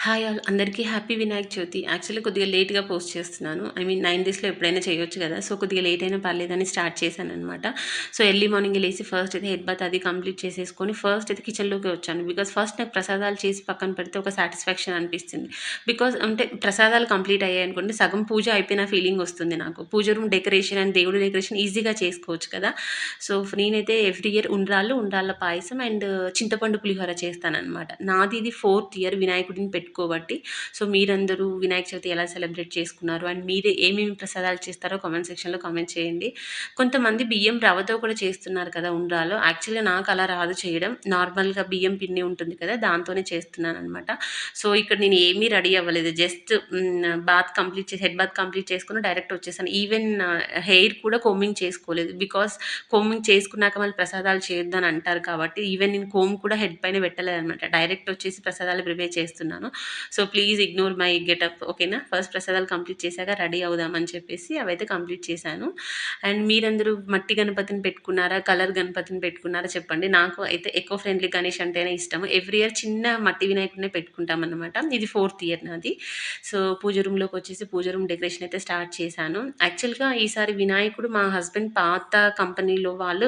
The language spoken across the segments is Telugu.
హాయ్ ఆల్ అందరికీ హ్యాపీ వినాయక చవితి. యాక్చువల్లీ కొద్దిగా లేట్గా పోస్ట్ చేస్తున్నాను. ఐ మీన్ నైన్ డేస్లో ఎప్పుడైనా చేయొచ్చు కదా. సో కొద్దిగా లేట్ అయినా పర్లేదని స్టార్ట్ చేశాను అనమాట సో ఎర్లీ మార్నింగ్ లేచి ఫస్ట్ అయితే హెడ్ బాత్ అది కంప్లీట్ చేసేసుకొని ఫస్ట్ అయితే కిచెన్లోకి వచ్చాను. బికాస్ ఫస్ట్ నాకు ప్రసాదాలు చేసి పక్కన పెడితే ఒక సాటిస్ఫాక్షన్ అనిపిస్తుంది. బికాస్ అంటే ప్రసాదాలు కంప్లీట్ అయ్యాయి అనుకుంటే సగం పూజ అయిపోయిన ఫీలింగ్ వస్తుంది నాకు. పూజ రూమ్ డెకరేషన్ అండ్ దేవుడి డెకరేషన్ ఈజీగా చేసుకోవచ్చు కదా. సో నేనైతే ఎవ్రీ ఇయర్ ఉండ్రాళ్ళు ఉండ్రాళ్ళ పాయసం అండ్ చింతపండు పులిహోర చేస్తానన్నమాట. నాది ఇది ఫోర్త్ ఇయర్ వినాయకుడిని పెట్టుకోబట్టి. సో మీరందరూ వినాయక చవితి ఎలా సెలబ్రేట్ చేసుకున్నారు? అండ్ మీరే ఏమేమి ప్రసాదాలు చేస్తారో కామెంట్ సెక్షన్లో కామెంట్ చేయండి. కొంతమంది బియ్యం రవ్వతో కూడా చేస్తున్నారు కదా ఉండ్రాలో. యాక్చువల్గా నాకు అలా రాదు చేయడం. నార్మల్గా బియ్యం పిండి ఉంటుంది కదా దాంతోనే చేస్తున్నాను అనమాట సో ఇక్కడ నేను ఏమీ రెడీ అవ్వలేదు. జస్ట్ బాత్ కంప్లీట్ చేసి హెడ్ బాత్ కంప్లీట్ చేసుకుని డైరెక్ట్ వచ్చేసాను. ఈవెన్ హెయిర్ కూడా కోమింగ్ చేసుకోలేదు. బికాస్ కోమింగ్ చేసుకున్నాక మళ్ళీ ప్రసాదాలు చేయొద్దని అంటారు కాబట్టి ఈవెన్ నేను కోమ్ కూడా హెడ్ పైన పెట్టలేదు అనమాట డైరెక్ట్ వచ్చేసి ప్రసాదాలు ప్రిపేర్ చేస్తున్నాను. So please ignore my getup ఓకేనా ఫస్ట్ ప్రసాదాలు కంప్లీట్ చేశాక రెడీ అవుదామని చెప్పేసి అవైతే కంప్లీట్ చేశాను. అండ్ మీరందరూ మట్టి గణపతిని పెట్టుకున్నారా? కలర్ గణపతిని పెట్టుకున్నారా? చెప్పండి. నాకు అయితే ఎకో ఫ్రెండ్లీ గణేష్ అంటేనే ఇష్టం ఎవ్రీ ఇయర్ చిన్న మట్టి వినాయకుడినే పెట్టుకుంటాం అనమాట ఇది ఫోర్త్ ఇయర్ నాది. సో పూజ రూమ్లోకి వచ్చేసి పూజ రూమ్ డెకరేషన్ అయితే స్టార్ట్ చేశాను. యాక్చువల్గా ఈసారి వినాయకుడు మా హస్బెండ్ పాత కంపెనీలో వాళ్ళు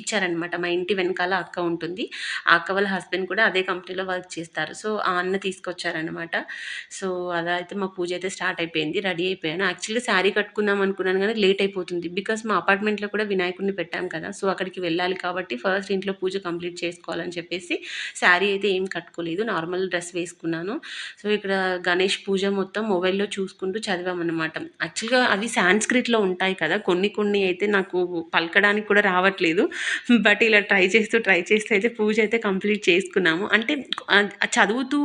ఇచ్చారనమాట మా ఇంటి వెనకాల అక్క ఉంటుంది. ఆ అక్క వాళ్ళ హస్బెండ్ కూడా అదే కంపెనీలో వర్క్ చేస్తారు. సో ఆ అన్న తీసుకొచ్చి తీసుకొచ్చారనమాట సో అలా అయితే మా పూజ అయితే స్టార్ట్ అయిపోయింది రెడీ అయిపోయాను. యాక్చువల్గా శారీ కట్టుకుందాం అనుకున్నాను కానీ లేట్ అయిపోతుంది. బికాస్ మా అపార్ట్మెంట్లో కూడా వినాయకుడిని పెట్టాం కదా సో అక్కడికి వెళ్ళాలి కాబట్టి ఫస్ట్ ఇంట్లో పూజ కంప్లీట్ చేసుకోవాలని చెప్పేసి శారీ అయితే ఏం కట్టుకోలేదు. నార్మల్ డ్రెస్ వేసుకున్నాను. సో ఇక్కడ గణేష్ పూజ మొత్తం మొబైల్లో చూసుకుంటూ చదివామన్నమాట. యాక్చువల్గా అవి సాంస్క్రిట్లో ఉంటాయి కదా కొన్ని కొన్ని అయితే నాకు పలకడానికి కూడా రావట్లేదు. బట్ ఇలా ట్రై చేస్తూ ట్రై చేస్తూ అయితే పూజ అయితే కంప్లీట్ చేసుకున్నాము. అంటే చదువుతూ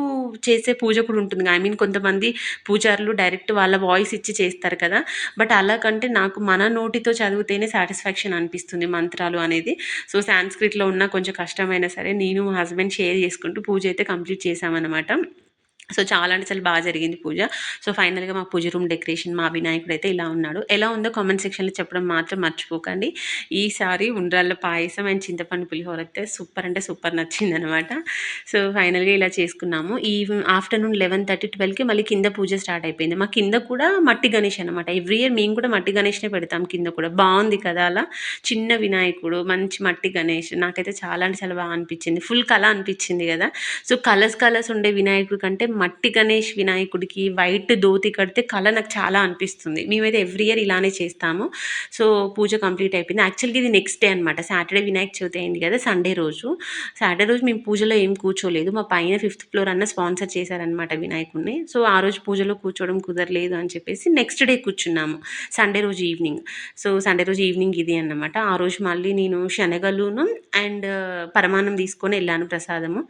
చే చేసే పూజ కూడా ఉంటుంది. ఐ మీన్ కొంతమంది పూజారులు డైరెక్ట్ వాళ్ళ వాయిస్ ఇచ్చి చేస్తారు కదా. బట్ అలా కంటే నాకు మన నోటితో చదివితేనే సాటిస్ఫాక్షన్ అనిపిస్తుంది మంత్రాలు అనేది. సో సాంస్క్రిట్లో ఉన్న కొంచెం కష్టమైనా సరే నేను హస్బెండ్ షేర్ చేసుకుంటూ పూజ అయితే కంప్లీట్ చేశామన్నమాట. సో చాలా అంటే చాలా బాగా జరిగింది పూజ. సో ఫైనల్గా మా పూజ రూమ్ డెకరేషన్ మా వినాయకుడు అయితే ఇలా ఉన్నాడు. ఎలా ఉందో కామెంట్ సెక్షన్లో చెప్పడం మాత్రం మర్చిపోకండి. ఈసారి ఉండ్రాళ్ళ పాయసం అండ్ చింతపండు పులిహోర అయితే సూపర్ అంటే సూపర్ నచ్చింది అనమాట సో ఫైనల్గా ఇలా చేసుకున్నాము. ఈ ఆఫ్టర్నూన్ లెవెన్ థర్టీ ట్వెల్వ్కి మళ్ళీ కింద పూజ స్టార్ట్ అయిపోయింది. మా కింద కూడా మట్టి గణేష్ అనమాట ఎవ్రీ ఇయర్ మేము కూడా మట్టి గణేష్నే పెడతాం కింద కూడా. బాగుంది కదా అలా. చిన్న వినాయకుడు మంచి మట్టి గణేష్. నాకైతే చాలా అంటే చాలా బాగా అనిపించింది. ఫుల్ కళ అనిపించింది కదా. సో కలర్స్ కలర్స్ ఉండే వినాయకుడు కంటే మట్టి గణేష్ వినాయకుడికి వైట్ ధోతి కడితే కళ నాకు చాలా అనిపిస్తుంది. మేమైతే ఎవ్రీ ఇయర్ ఇలానే చేస్తాము. సో పూజ కంప్లీట్ అయిపోయింది. యాక్చువల్గా ఇది నెక్స్ట్ డే అనమాట సాటర్డే వినాయక చవితి అయింది కదా సండే రోజు. సాటర్డే రోజు మేము పూజలో ఏం కూర్చోలేదు. మా పైన ఫిఫ్త్ ఫ్లోర్ అన్న స్పాన్సర్ చేశారనమాట వినాయకుడిని. సో ఆ రోజు పూజలో కూర్చోవడం కుదరలేదు అని చెప్పేసి నెక్స్ట్ డే కూర్చున్నాము. సండే రోజు ఈవినింగ్. సో సండే రోజు ఈవినింగ్ ఇది అన్నమాట. ఆ రోజు మళ్ళీ నేను శనగలును అండ్ పరమాన్నం తీసుకొని వెళ్ళాను ప్రసాదము.